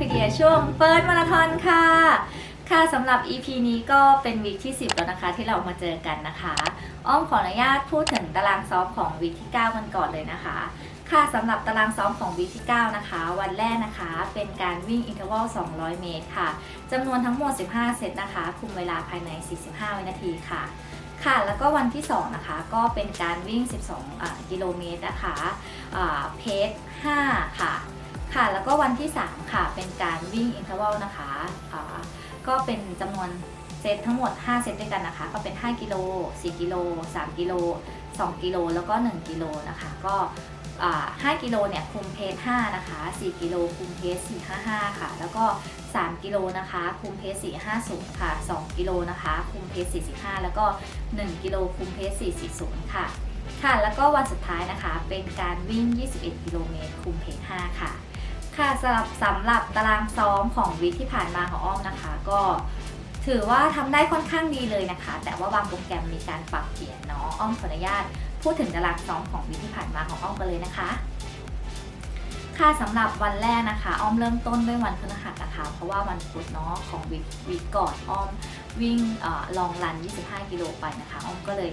พีเดียช่วงเฟิร์สมาราธอนค่ะ ค่ะสำหรับ EP นี้ก็เป็นวีคที่ 10 แล้วนะคะที่เรามาเจอกันนะคะ อ้อมขออนุญาตพูดถึงตารางซ้อมของวีคที่ 9 กันก่อนเลยนะคะ ค่ะสำหรับตารางซ้อมของวีคที่ 9 นะคะ วันแรกนะคะเป็นการวิ่งอินเทอร์วัล 200 เมตรค่ะจำนวนทั้งหมด 15 เซตนะคะ คุมเวลาภายใน 45 วินาทีค่ะค่ะแล้วก็วันที่ 2 นะคะ ก็เป็นการวิ่ง 12กิโลเมตรนะคะเพจ5ค่ะ ค่ะ แล้วก็วันที่ 3 ค่ะ เป็นการวิ่งอินเทอร์วัลนะคะก็เป็นจำนวนเซตทั้งหมด 5 เซตด้วยกันนะคะ ก็เป็น 5 กิโล 4 กิโล 3 กิโล 2 กิโล แล้วก็ 1 กิโลนะคะ ก็อ่า5กิโลเนี่ยคุมเพจ5นะคะ 4 กิโลคุมเพจ455 ค่ะ แล้วก็ 3 กิโลนะคะคุมเพจ450 ค่ะ 2 กิโลนะคะคุมเพจ45 แล้วก็ 1 กิโลคุมเพจ440 ค่ะ ค่ะ แล้วก็วันสุดท้ายนะคะ เป็นการวิ่ง 21 กิโลเมตรคุมเพจ5ค่ะ ค่ะสำหรับสำหรับตารางซ้อมของวีคที่ผ่านมาของอ้อมนะคะ ก็ถือว่าทำได้ค่อนข้างดีเลยนะคะ แต่ว่าบางโปรแกรมมีการปรับเปลี่ยนเนาะอ้อมขออนุญาต พูดถึงตารางซ้อมของวีคที่ผ่านมาของอ้อมกันเลยนะคะ ค่ะสำหรับวันแรกนะคะ อ้อมเริ่มต้นด้วยวันพฤหัสนะคะ เพราะว่าวันพุธเนาะของวีควีคก่อนอ้อมวิ่งเอ่อลองรัน 25 กิโลไปนะคะ อ้อมก็เลย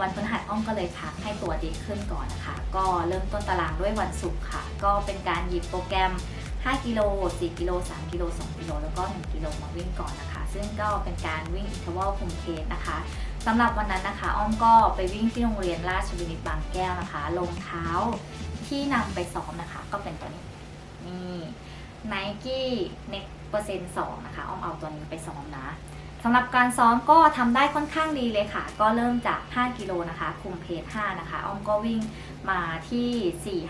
วันพฤหัสอ้อมก็เลยพักให้ตัวดีขึ้นก่อนนะคะ ก็เริ่มต้นตารางด้วยวันศุกร์ค่ะ ก็เป็นการหยิบโปรแกรม 5 กิโล 4 กิโล 3 กิโล 2 กิโล แล้วก็ 1 กิโลมาวิ่งก่อนนะคะ ซึ่งก็เป็นการวิ่งอินเทอร์วัลคุมเพสนะคะสำหรับวันนั้นนะคะ อ้อมก็ไปวิ่งที่โรงเรียนราชวินิตบางแก้วนะคะลงเท้าที่นำไปซ้อมนะคะ ก็เป็นตัวนี้นี่ Nike Next เปอร์เซ็นต์2นะคะ อ้อมเอาตัวนี้ไปซ้อมนะ สำหรับการซ้อมก็ทำได้ค่อนข้างดีเลยค่ะ ก็เริ่มจาก 5 กิโลนะคะคุมเพจ5นะคะอ้อมก็วิ่งมาที่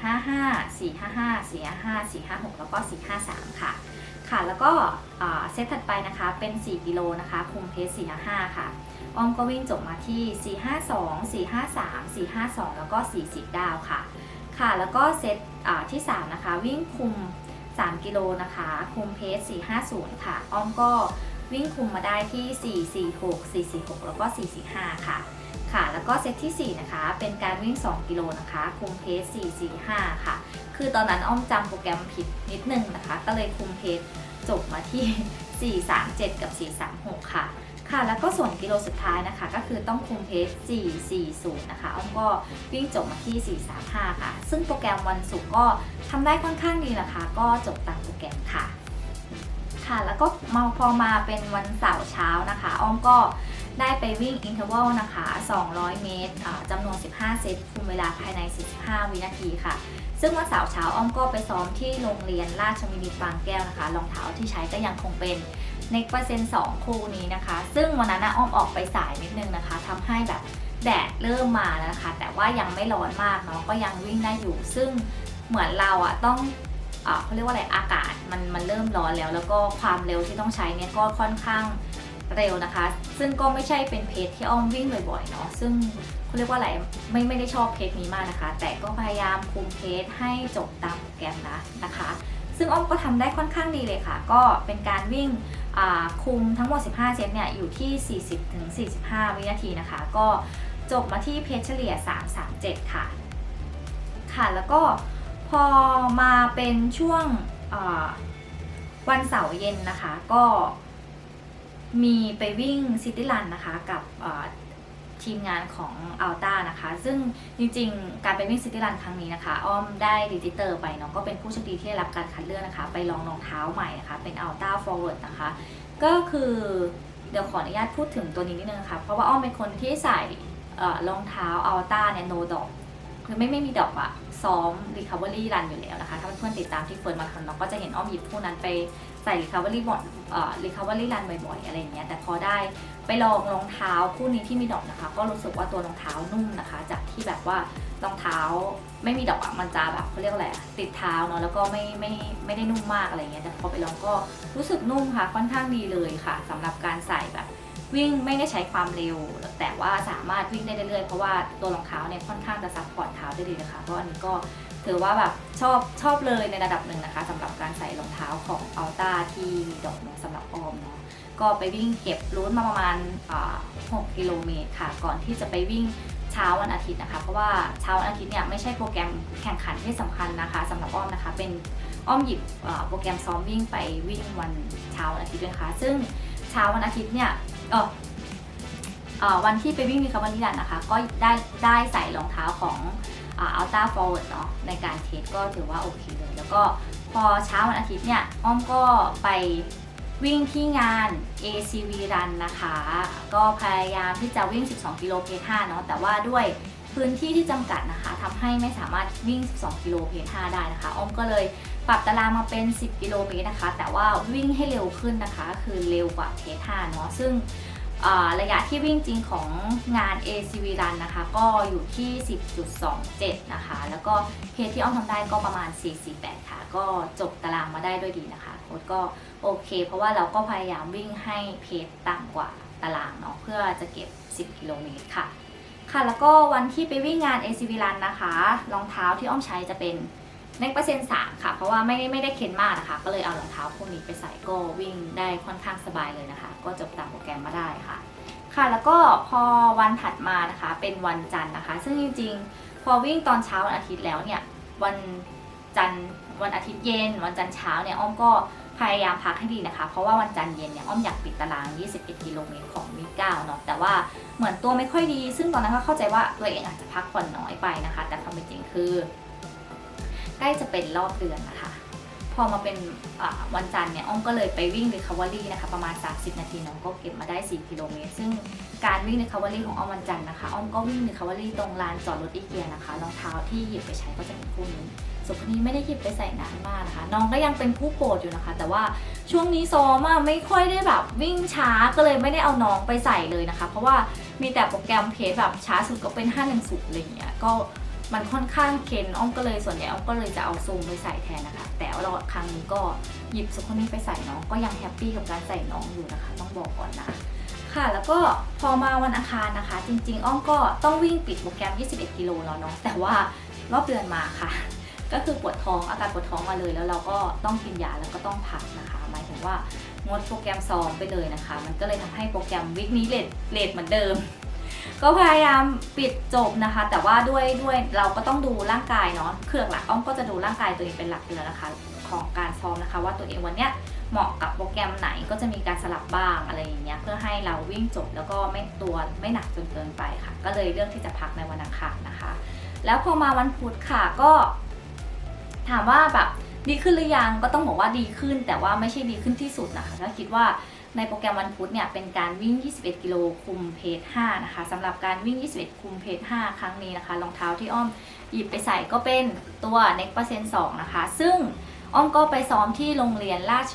455 455 455 456 แล้วก็ 453 ค่ะ ค่ะ แล้วก็เซตถัดไปนะคะเป็น 4 กิโลนะคะคุมเพจ455 ค่ะอ้อมก็วิ่งจบมาที่ 452 453 452 แล้วก็ 40ดาวค่ะ ค่ะ แล้วก็เซตที่ 3 นะคะ วิ่งคุม 3 กิโลนะคะ คุมเพจ450 ค่ะ อ้อมก็ วิ่งคุมมาได้ที่ 446 446 แล้วก็ 445 ค่ะ ค่ะ แล้วก็เซตที่ 4 นะคะ เป็นการวิ่ง 2 กิโลนะคะ คุมเพจ445 ค่ะ คือตอนนั้นอ้อมจำโปรแกรมผิดนิดนึงนะคะ ก็เลยคุมเพจจบมาที่ 437 กับ 436 ค่ะ ค่ะ แล้วก็ส่วนกิโลสุดท้ายนะคะ ก็คือต้องคุมเพจ440 นะคะ อ้อมก็วิ่งจบมาที่ 435 ค่ะ ซึ่งโปรแกรมวันศุกร์ก็ทำได้ค่อนข้างดีนะคะ ก็จบตามโปรแกรมค่ะ ค่ะ แล้วก็มาพอมาเป็นวันเสาร์เช้านะคะ อ้อมก็ได้ไปวิ่งอินเทอร์วัลนะคะ 200 เมตรจำนวน 15 เซตคุมเวลาภายใน 45 วินาทีค่ะ ซึ่งวันเสาร์เช้าอ้อมก็ไปซ้อมที่โรงเรียนราชมินิบางแก้วนะคะ รองเท้าที่ใช้ก็ยังคงเป็นเน็กเปอร์เซ็นต์2คู่นี้นะคะ ซึ่งวันนั้นอ้อมออกไปสายนิดนึงนะคะทำให้แบบแดดเริ่มมาแล้วนะคะ แต่ว่ายังไม่ร้อนมากเนาะ ก็ยังวิ่งได้อยู่ ซึ่งเหมือนเราอะต้อง เขาเรียกว่าอะไรอากาศมันมันเริ่มร้อนแล้ว แล้วก็ความเร็วที่ต้องใช้เนี่ยก็ค่อนข้างเร็วนะคะ ซึ่งก็ไม่ใช่เป็นเพจที่อ้อมวิ่งบ่อยๆเนาะซึ่งเขาเรียกว่าอะไรไม่ไม่ได้ชอบเพจนี้มากนะคะ แต่ก็พยายามคุมเพจให้จบตามโปรแกรมนะนะคะ ซึ่งอ้อมก็ทำได้ค่อนข้างดีเลยค่ะ ก็เป็นการวิ่งคุมทั้งหมด 15 เซตเนี่ยอยู่ที่ 40-45 วินาทีนะคะ ก็จบมาที่เพจเฉลี่ย 337 ค่ะ ค่ะแล้วก็ พอมาเป็นช่วงวันเสาร์เย็นนะคะก็มีไปวิ่งซิตี้รันนะคะกับทีมงานของอัลต้านะคะ ซึ่งจริงๆ การไปวิ่งซิตี้รันครั้งนี้นะคะ อ้อมได้ดิจิเตอร์ไปเนาะก็เป็นผู้โชคดีที่ได้รับการคัดเลือกนะคะ ไปลองรองเท้าใหม่นะคะ เป็น Ultra Forward นะคะ ก็คือเดี๋ยวขออนุญาตพูดถึงตัวนี้นิดนึงนะคะเพราะว่าอ้อมเป็นคนที่ใส่รองเท้า Ultra เนี่ย no drop คือไม่ไม่มีดอกอะ ซ้อม Recovery Run อยู่แล้วนะคะ ถ้าเพื่อนติดตามที่เฟิร์นมาทันเราก็จะเห็นอ้อมหยิบคู่นั้นไปใส่ Recovery บอดเอ่อ Recovery Run บ่อยๆ อะไรอย่างเงี้ย แต่พอได้ไปลองรองเท้าคู่นี้ที่มีดอกนะคะ ก็รู้สึกว่าตัวรองเท้านุ่มนะคะ จากที่แบบว่ารองเท้าไม่มีดอกอะมันจะแบบเขาเรียกอะไรติดเท้าเนาะแล้วก็ไม่ไม่ไม่ได้นุ่มมากอะไรเงี้ยแต่พอไปลองก็รู้สึกนุ่มค่ะค่อนข้างดีเลยค่ะสำหรับการใส่แบ วิ่งไม่ได้ใช้ความเร็ว แต่ว่าสามารถวิ่งได้เรื่อยๆ เพราะว่าตัวรองเท้าเนี่ยค่อนข้างจะซัพพอร์ตเท้าได้ดีนะคะเพราะอันนี้ก็ถือว่าแบบชอบชอบเลยในระดับหนึ่งนะคะสำหรับการใส่รองเท้าของอัลต้าที่มีดอกเนี่ยสำหรับออมเนาะก็ไปวิ่งเก็บรูทมาประมาณ 6 กิโลเมตรค่ะ ก่อนที่จะไปวิ่งเช้าวันอาทิตย์นะคะ เพราะว่าเช้าวันอาทิตย์เนี่ยไม่ใช่โปรแกรมแข่งขันที่สำคัญนะคะสำหรับอ้อมนะคะ เป็นอ้อมหยิบโปรแกรมซ้อมวิ่งไปวิ่งวันเช้าวันอาทิตย์ด้วยนะคะซึ่งเช้าวันอาทิตย์เนี่ย เออเอ่อวันที่ไปวิ่งในคาร์บอนนิดันนะคะ ก็ได้ได้ใส่รองเท้าของอัลต้าฟอร์เวิร์ดเนาะในการเทสก็ถือว่าโอเคเลย แล้วก็พอเช้าวันอาทิตย์เนี่ย อ้อมก็ไปวิ่งที่งาน ACV Run นะคะ ก็พยายามที่จะวิ่ง 12 กิโลเพจ5เนาะ แต่ว่าด้วยพื้นที่ที่จำกัดนะคะทำให้ไม่สามารถวิ่ง 12 กิโลเพจ5ได้นะคะ อ้อมก็เลย ปรับตารางมาเป็น 10 กิโลเมตรนะคะ แต่ว่าวิ่งให้เร็วขึ้นนะคะ คือเร็วกว่าเพจ5เนาะซึ่งระยะที่วิ่งจริงของงาน ACV Run นะคะ ก็อยู่ที่ 10.27 นะคะ แล้วก็เพจที่อ้อมทำได้ก็ประมาณ 448 ค่ะ ก็จบตารางมาได้ด้วยดีนะคะ โค้ดก็โอเค เพราะว่าเราก็พยายามวิ่งให้เพจต่ำกว่าตารางเนาะเพื่อจะเก็บ 10 กิโลเมตรค่ะ ค่ะ แล้วก็วันที่ไปวิ่งงาน ACV Run นะคะ รองเท้าที่อ้อมใช้จะเป็น เน็กเปอร์เซ็นต์สามค่ะ เพราะว่าไม่ไม่ได้เค้นมากนะคะ ก็เลยเอารองเท้าพวกนี้ไปใส่ก็วิ่งได้ค่อนข้างสบายเลยนะคะ ก็จบตามโปรแกรมมาได้ค่ะ ค่ะแล้วก็พอวันถัดมานะคะเป็นวันจันทร์นะคะ ซึ่งจริงๆ พอวิ่งตอนเช้าวันอาทิตย์แล้วเนี่ยวันจันทร์วันอาทิตย์เย็น วันจันทร์เช้าเนี่ยอ้อมก็พยายามพักให้ดีนะคะ เพราะว่าวันจันทร์เย็นเนี่ยอ้อมอยากปิดตาราง 21 กิโลเมตรของวีเก้าเนาะแต่ว่าเหมือนตัวไม่ค่อยดี ซึ่งตอนนั้นก็เข้าใจว่าตัวเองอาจจะพักผ่อนน้อยไปนะคะ แต่ความเป็นจริงคือ ใกล้จะเป็นรอบเดือนนะคะ พอมาเป็นวันจันทร์เนี่ยอ้อมก็เลยไปวิ่ง recovery นะคะประมาณ 30 นาทีน้องก็เก็บมาได้ 4 กิโลเมตร ซึ่งการวิ่ง recovery ของอ้อมวันจันทร์นะคะอ้อมก็วิ่ง recovery ตรงลานจอดรถอีเกียนะคะรองเท้าที่หยิบไปใช้ก็จะเป็นคู่นี้ส่วนคนนี้ไม่ได้หยิบไปใส่นานมากนะคะ น้องก็ยังเป็นผู้โปรดอยู่นะคะ แต่ว่าช่วงนี้ซ้อมอะไม่ค่อยได้แบบวิ่งช้าก็เลยไม่ได้เอาน้องไปใส่เลยนะคะ เพราะว่ามีแต่โปรแกรมเพจแบบช้าสุดก็เป็น 510อะไรอย่างเงี้ยก็ มันค่อนข้างเค้นอ้อมก็เลยส่วนใหญ่อ้อมก็เลยจะเอาซูมไปใส่แทนนะคะ แต่ว่าเราครั้งนี้ก็หยิบสุคนนี้ไปใส่น้องก็ยังแฮปปี้กับการใส่น้องอยู่นะคะ ต้องบอกก่อนนะค่ะ แล้วก็พอมาวันอังคารนะคะ จริง ๆ อ้อมก็ต้องวิ่งปิดโปรแกรม 21 กิโลแล้วเนาะแต่ว่ารอบเดือนมาค่ะ ก็คือปวดท้องอาการปวดท้องมาเลยแล้วเราก็ต้องกินยาแล้วก็ต้องพักนะคะหมายถึงว่างดโปรแกรมซ้อมไปเลยนะคะ มันก็เลยทำให้โปรแกรมวิกนี้เลทเลทเหมือนเดิม ก็พยายามปิดจบนะคะ แต่ว่าด้วยด้วยเราก็ต้องดูร่างกายเนาะเครื่องหลักอ้อมก็จะดูร่างกายตัวเองเป็นหลักอยู่แล้วนะคะ ของการซ้อมนะคะ ว่าตัวเองวันเนี้ยเหมาะกับโปรแกรมไหนก็จะมีการสลับบ้างอะไรอย่างเงี้ยเพื่อให้เราวิ่งจบแล้วก็ไม่ตัวไม่หนักจนเกินไปค่ะ ก็เลยเลือกที่จะพักในวันอังคารนะคะ แล้วพอมาวันพุธค่ะก็ ถามว่าแบบดีขึ้นหรือยังก็ต้องบอกว่าดีขึ้น แต่ว่าไม่ใช่ดีขึ้นที่สุดนะคะก็คิดว่า ในโปรแกรมวันพุธเนี่ยเป็นการวิ่ง 21 กิโลคุมเพจ5นะคะสำหรับการวิ่ง 21 คุมเพจ5ครั้งนี้นะคะรองเท้าที่อ้อมหยิบไปใส่ก็เป็นตัว Next Percent 2นะคะ ซึ่งอ้อมก็ไปซ้อมที่โรงเรียนราช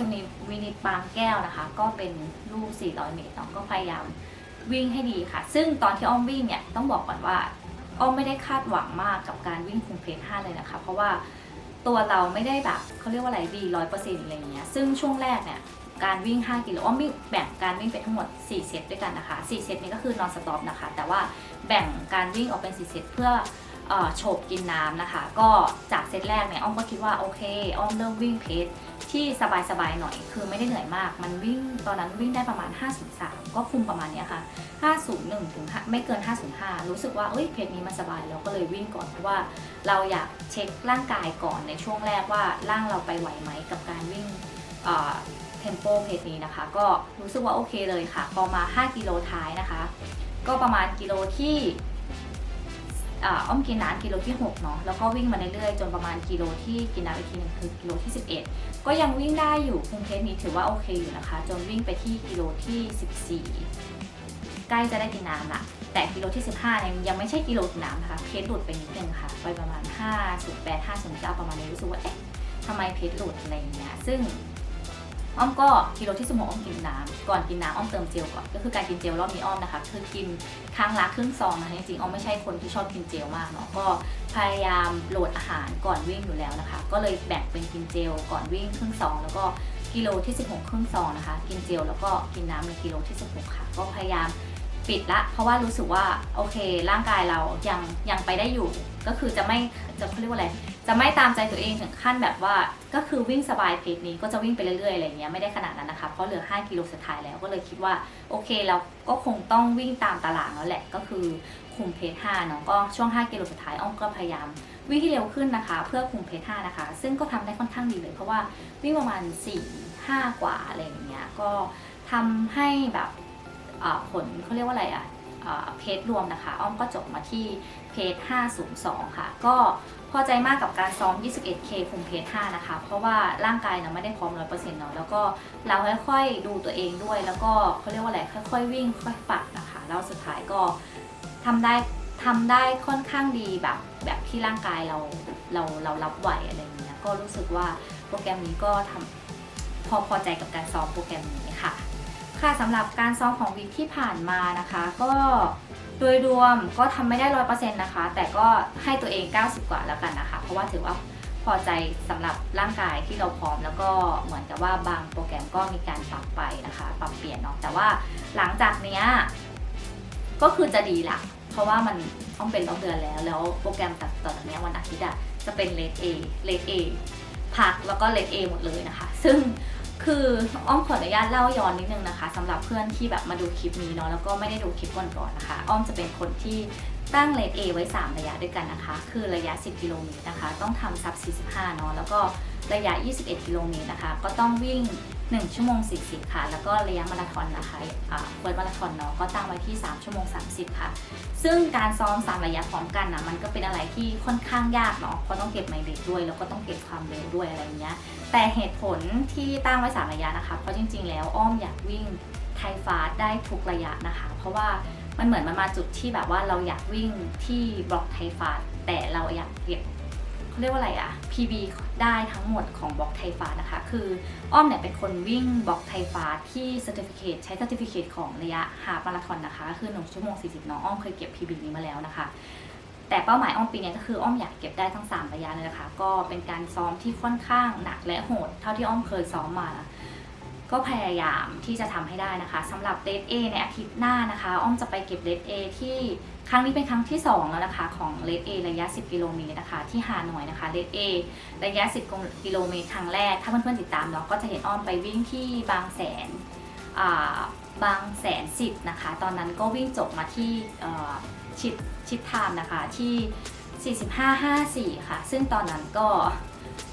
วินิตบางแก้วนะคะ ก็เป็นลูก 400 เมตรน้องก็พยายามวิ่งให้ดีค่ะ ซึ่งตอนที่อ้อมวิ่งเนี่ยต้องบอกก่อนว่าอ้อมไม่ได้คาดหวังมากกับการวิ่งคุมเพจ5เลยนะคะ เพราะว่าตัวเราไม่ได้แบบเขาเรียกว่าอะไรดีร้อยเปอร์เซ็นต์อะไรอย่างเงี้ยซึ่งช่วงแรกเนี่ย การวิ่ง 5 กิโลอ้อมวิ่งแบ่งการวิ่งเป็นทั้งหมด 4 เซตด้วยกันนะคะ 4 เซตนี้ก็คือนอนสต็อปนะคะ แต่ว่าแบ่งการวิ่งออกเป็น 4 เซตเพื่อโฉบกินน้ำนะคะ ก็จากเซตแรกเนี่ยอ้อมก็คิดว่าโอเค อ้อมเริ่มวิ่งเพจที่สบายๆหน่อย คือไม่ได้เหนื่อยมาก มันวิ่งตอนนั้นวิ่งได้ประมาณ5.3ก็คุมประมาณนี้ค่ะ 501 ถึงไม่เกิน 505 รู้สึกว่าเอ้ยเพจนี้มันสบายเราก็เลยวิ่งก่อนเพราะว่าเราอยากเช็คร่างกายก่อนในช่วงแรกว่าร่างเราไปไหวไหมกับการวิ่ง เทมโปเพจนี้นะคะ ก็รู้สึกว่าโอเคเลยค่ะพอมา 5 กิโลท้ายนะคะ ก็ประมาณกิโลที่อ้อมกินน้ำกิโลที่6เนาะแล้วก็วิ่งมาเรื่อยๆจนประมาณกิโลที่กินน้ำอีกทีหนึงคือกิโลที่ 11 ก็ยังวิ่งได้อยู่คุมเพจนี้ถือว่าโอเคอยู่นะคะ จนวิ่งไปที่กิโลที่ 14 ใกล้จะได้กินน้ำละแต่กิโลที่ 15เนี่ยยังไม่ใช่กิโลกินน้ำนะคะเพจหลุดไปนิดนึงค่ะ ไปประมาณ5 8 5 0 9ประมาณนี้รู้สึกว่าเอ๊ะทำไมเพจหลุดอะไรอย่างเงี้ยซึ่ง อ้อมก็กิโลที่16อ้อมกินน้ำก่อนกินน้ำอ้อมเติมเจลก่อนก็คือการกินเจลรอบนี้อ้อมนะคะคือกินครั้งละครึ่งซองนะคะจริงๆอ้อมไม่ใช่คนที่ชอบกินเจลมากเนาะก็พยายามโหลดอาหารก่อนวิ่งอยู่แล้วนะคะ ก็เลยแบ่งเป็นกินเจลก่อนวิ่งครึ่งซองแล้วก็กิโลที่ 16 ครึ่งซองนะคะ กินเจลแล้วก็กินน้ำในกิโลที่ 16 ค่ะ ก็พยายามปิดละ เพราะว่ารู้สึกว่าโอเค ร่างกายเรายังยังไปได้อยู่ ก็คือจะไม่จะเขาเรียกว่าอะไร จะไม่ตามใจตัวเองถึงขั้นแบบว่าก็คือวิ่งสบายเพจนี้ก็จะวิ่งไปเรื่อยๆอะไรเงี้ยไม่ได้ขนาดนั้นนะคะเพราะเหลือ 5 กิโลสุดท้ายแล้วก็เลยคิดว่าโอเคเราก็คงต้องวิ่งตามตารางแล้วแหละก็คือคุมเพจ5เนาะก็ช่วง 5 กิโลสุดท้ายอ้อมก็พยายามวิ่งที่เร็วขึ้นนะคะ เพื่อคุมเพจ5นะคะ ซึ่งก็ทำได้ค่อนข้างดีเลย เพราะว่าวิ่งประมาณ 4 5 กว่าอะไรอย่างเงี้ยก็ทำให้แบบผลเขาเรียกว่าอะไรอะอ่าเพจรวมนะคะ อ้อมก็จบมาที่เพจ502 ค่ะ ก็ พอใจมากกับการซ้อม 21K คุมเพจ5นะคะ เพราะว่าร่างกายเนาะไม่ได้พร้อม 100%เนาะ แล้วก็เราค่อยๆดูตัวเองด้วย แล้วก็เขาเรียกว่าอะไร ค่อยๆวิ่ง ค่อยๆปัดนะคะ แล้วสุดท้ายก็ทำได้ทำได้ค่อนข้างดีแบบแบบที่ร่างกายเราเราเรารับไหวอะไรอย่างเงี้ย ก็รู้สึกว่าโปรแกรมนี้ก็ทำพอพอใจกับการซ้อมโปรแกรมนี้ค่ะ ค่ะสำหรับการซ้อมของวิกที่ผ่านมานะคะ ก็โดยรวมก็ทำไม่ได้ร้อยเปอร์เซ็นต์นะคะ แต่ก็ให้ตัวเอง 90 กว่าแล้วกันนะคะ เพราะว่าถือว่าพอใจสำหรับร่างกายที่เราพร้อม แล้วก็เหมือนกับว่าบางโปรแกรมก็มีการปรับไปนะคะ ปรับเปลี่ยนเนาะแต่ว่าหลังจากเนี้ยก็คือจะดีละเพราะว่ามันต้องเป็นต้องเดือนแล้ว แล้วโปรแกรมต่อจากเนี้ยวันอาทิตย์อะจะเป็นเลดเอเลดเอพักแล้วก็เลดเอหมดเลยนะคะ ซึ่ง คืออ้อมขออนุญาตเล่าย้อนนิดนึงนะคะสำหรับเพื่อนที่แบบมาดูคลิปนี้เนาะแล้วก็ไม่ได้ดูคลิปก่อนๆนะคะ อ้อมจะเป็นคนที่ตั้งเลท A ไว้ 3 ระยะด้วยกันนะคะ คือระยะ 10 กิโลเมตรนะคะ ต้องทำซับ 45 เนาะ แล้วก็ ระยะ 21 กิโลเมตรนะคะ ก็ต้องวิ่ง 1 ชั่วโมง 40 ค่ะ แล้วก็ระยะมาราธอนนะคะควอมาราธอนเนาะ ก็ตั้งไว้ที่ 3 ชั่วโมง 30 ค่ะ ซึ่งการซ้อม 3 ระยะพร้อมกันนะมันก็เป็นอะไรที่ค่อนข้างยากเนาะ เพราะต้องเก็บไมล์เบรด้วย แล้วก็ต้องเก็บความเร็วด้วยอะไรเงี้ย แต่เหตุผลที่ตั้งไว้ 3 ระยะนะคะ เพราะจริง ๆ แล้วอ้อมอยากวิ่งไทยฟาสได้ทุกระยะนะคะ เพราะว่ามันเหมือนมันมาจุดที่แบบว่าเราอยากวิ่งที่บล็อกไทยฟาสแต่เราอยากเก็บ เขาเรียกว่าอะไรอะ PB ได้ทั้งหมดของบล็อกไทยฟานะคะ คืออ้อมเนี่ยเป็นคนวิ่งบล็อกไทยฟาที่ Certificate ใช้ Certificate ของระยะฮาฟมาราธอนนะคะก็คือ 1 ชั่วโมง 40เนาะอ้อมเคยเก็บ PB นี้มาแล้วนะคะ แต่เป้าหมายอ้อมปีนี้ก็คืออ้อมอยากเก็บได้ทั้ง 3 ระยะเลยนะคะ ก็เป็นการซ้อมที่ค่อนข้างหนักและโหด เท่าที่อ้อมเคยซ้อมมาก็พยายามที่จะทำให้ได้นะคะสำหรับเลดเอในอาทิตย์หน้านะคะ อ้อมจะไปเก็บเลดเอที่ ครั้งนี้เป็นครั้งที่ 2 แล้วนะคะของเลดเอระยะ 10 กิโลเมตรนะคะที่ฮานอยนะคะเลดเอระยะ 10 กิโลเมตรครั้งแรก ถ้าเพื่อนๆติดตามเนาะก็จะเห็นอ้อมไปวิ่งที่บางแสนบางแสนสิบนะคะ ตอนนั้นก็วิ่งจบมาที่ชิดชิดไทม์นะคะที่ 45-54 ค่ะ ซึ่งตอนนั้นก็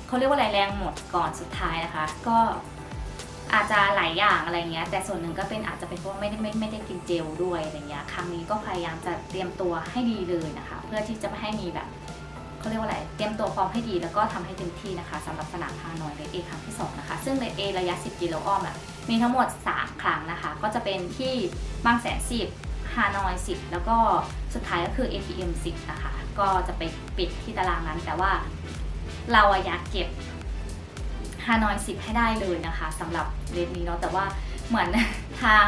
เขาเรียกว่าอะไรแรงหมดก่อนสุดท้ายนะคะ ก็ อาจจะหลายอย่างอะไรเงี้ย แต่ส่วนหนึ่งก็เป็นอาจจะเป็นเพราะไม่ได้ไม่ไม่ได้กินเจลด้วยอะไรเงี้ยครั้งนี้ก็พยายามจะเตรียมตัวให้ดีเลยนะคะ เพื่อที่จะไม่ให้มีแบบเขาเรียกว่าอะไร เตรียมตัวฟอร์มให้ดีแล้วก็ทำให้เต็มที่นะคะสำหรับสนามฮานอยเลเอครั้งที่สองนะคะ ซึ่งเลเอระยะ 10 กิโลอ้อมอะมีทั้งหมด 3 ครั้งนะคะ ก็จะเป็นที่บางแสนสิบฮานอยสิบแล้วก็สุดท้ายก็คือ ATM 10 นะคะ ก็จะไปปิดที่ตารางนั้นแต่ว่าเราอยากเก็บ ฮานอย10ให้ได้เลยนะคะสำหรับเรทนี้เนาะแต่ว่าเหมือนทาง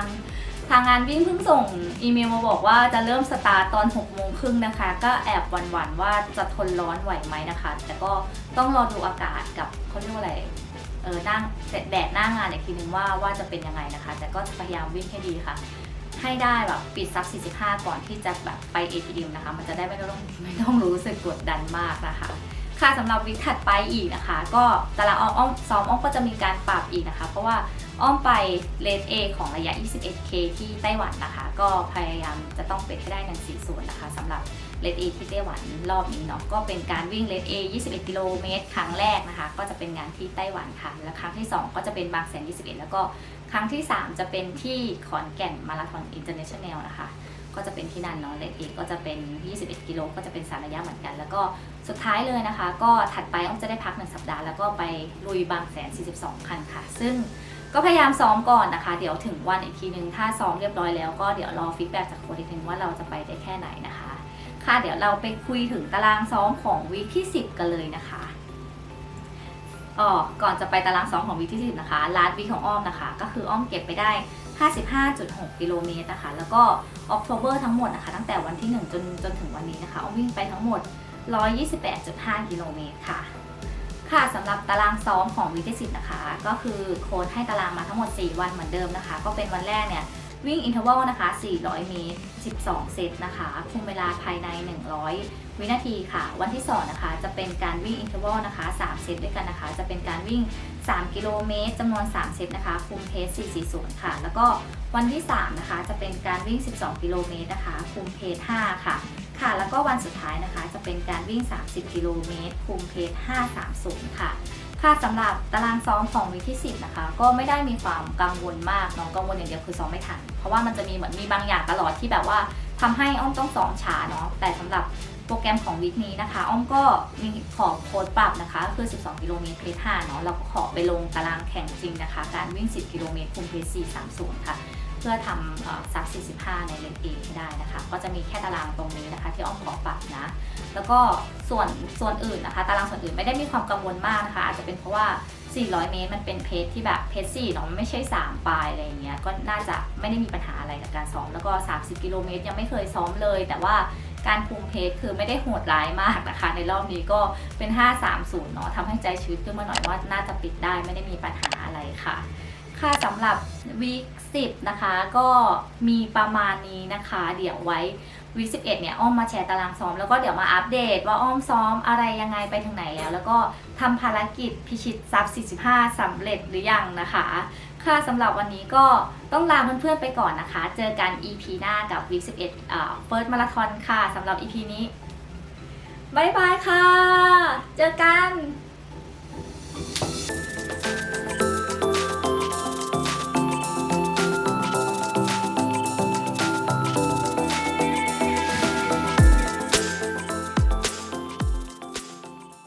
ทางงานวิ่งเพิ่งส่งอีเมลมาบอกว่าจะเริ่มสตาร์ตตอน6โมงครึ่งนะคะ ก็แอบหวั่นๆว่าจะทนร้อนไหวไหมนะคะ แต่ก็ต้องรอดูอากาศกับเขาเรียกว่าอะไรเออนั่งแดดหน้างานอีกทีนึงว่าว่าจะเป็นยังไงนะคะ แต่ก็จะพยายามวิ่งให้ดีค่ะ ให้ได้แบบปิดซับ 45 ก่อนที่จะแบบไป ATM นะคะ มันจะได้ไม่ต้องไม่ต้องรู้สึกกดดันมากนะคะ ค่ะสำหรับวิกถัดไปอีกนะคะ ก็ตารางอ้อมอ้อมซ้อมอ้อมก็จะมีการปรับอีกนะคะ เพราะว่าอ้อมไปเลด A ของระยะ 21K ที่ไต้หวันนะคะ ก็พยายามจะต้องปิดให้ได้ใน4ส่วนนะคะสำหรับเลดเอที่ไต้หวันรอบนี้เนาะก็เป็นการวิ่งเลดเอ21 กิโลเมตรครั้งแรกนะคะ ก็จะเป็นงานที่ไต้หวันค่ะและครั้งที่ 2 ก็จะเป็นบางแสน21 แล้วก็ครั้งที่ 3 จะเป็นที่ขอนแก่นมาราธอนอินเตอร์เนชั่นแนลนะคะ ก็จะเป็นที่นั่นเนาะเลดเอก็จะเป็น 21 กิโลก็จะเป็นสามระยะเหมือนกัน แล้วก็สุดท้ายเลยนะคะ ก็ถัดไปอ้อมจะได้พักหนึ่งสัปดาห์แล้วก็ไปลุยบางแสน 42 คันค่ะ ซึ่งก็พยายามซ้อมก่อนนะคะ เดี๋ยวถึงวันอีกทีนึง ถ้าซ้อมเรียบร้อยแล้วก็เดี๋ยวรอฟีดแบ็กจากโค้ชอีกทีนึงว่าเราจะไปได้แค่ไหนนะคะ ค่ะเดี๋ยวเราไปคุยถึงตารางซ้อมของวีคที่ 10 กันเลยนะคะอ๋อก่อนจะไปตารางซ้อมของวีคที่ 10 นะคะลาดวีของอ้อมนะคะ ก็คืออ้อมเก็บไปได้ 55.6 กิโลเมตรนะคะ แล้วก็ออกโทเบอร์ทั้งหมดนะคะ ตั้งแต่วันที่ 1 จนจนถึงวันนี้นะคะออมวิ่งไปทั้งหมด 128.5 กิโลเมตรค่ะ ค่ะสำหรับตารางซ้อมของวีที่10นะคะ ก็คือโค้ดให้ตารางมาทั้งหมด 4 วันเหมือนเดิมนะคะ ก็เป็นวันแรกเนี่ยวิ่งอินเทอร์วัลนะคะ 400 เมตร 12 เซตนะคะคุมเวลาภายใน 100 วินาทีค่ะ วันที่ 2 นะคะ จะเป็นการวิ่งอินเทอร์วัลนะคะ 3 เซตด้วยกันนะคะ จะเป็นการวิ่ง 3 กิโลเมตรจำนวน 3 เซตนะคะคุมเพส440 ค่ะ แล้วก็วันที่ 3 นะคะ จะเป็นการวิ่ง 12 กิโลเมตรนะคะคุมเพส5ค่ะ ค่ะ แล้วก็วันสุดท้ายนะคะ จะเป็นการวิ่ง 30 กิโลเมตรคุมเพส530 ค่ะค่ะสำหรับตารางซ้อมของวีที่ 10 นะคะ ก็ไม่ได้มีความกังวลมากน้องกังวลอย่างเดียวคือซ้อมไม่ทัน เพราะว่ามันจะมีเหมือนมีบางอย่างตลอดที่แบบว่าทำให้อ้อมต้องซ้อมช้าเนาะแต่สำหรับ โปรแกรมของวีคนี้นะคะ อ้อมก็มีขอโค้ดปรับนะคะคือ 12 กิโลเมตรเพจ5เนาะเราก็ขอไปลงตารางแข่งจริงนะคะ การวิ่ง 10 กิโลเมตรคุมเพจ430 ค่ะ เพื่อทำเอ่อซัก45 ในเลน A ให้ได้นะคะ ก็จะมีแค่ตารางตรงนี้นะคะ ที่อ้อมขอปรับนะ แล้วก็ส่วนส่วนอื่นนะคะ ตารางส่วนอื่นไม่ได้มีความกังวลมากนะคะ อาจจะเป็นเพราะว่า 400 เมตรมันเป็นเพจที่แบบเพจ4เนาะมันไม่ใช่ 3 ปลายอะไรอย่างเงี้ยก็น่าจะไม่ได้มีปัญหาอะไรกับการซ้อมแล้วก็ 30 กิโลเมตรยังไม่เคยซ้อมเลย แต่ว่า การคุมเพจคือไม่ได้โหดร้ายมากนะคะ ในรอบนี้ก็เป็น 530 เนาะทำให้ใจชื้นขึ้นมาหน่อยว่าน่าจะปิดได้ไม่ได้มีปัญหาอะไรค่ะ ค่ะสำหรับวีค10 นะคะ ก็มีประมาณนี้นะคะ เดี๋ยวไว้ วีค11เนี่ยอ้อมมาแชร์ตารางซ้อมแล้วก็เดี๋ยวมาอัปเดตว่าอ้อมซ้อมอะไรยังไงไปถึงไหนแล้ว แล้วก็ทำภารกิจพิชิตซับ45สำเร็จหรือยังนะคะ ค่ะสำหรับวันนี้ก็ต้องลาเพื่อนๆไปก่อนนะคะ เจอกัน EP หน้ากับวีค11อ่า First Marathon ค่ะสำหรับ EP นี้บายบายค่ะ เจอกัน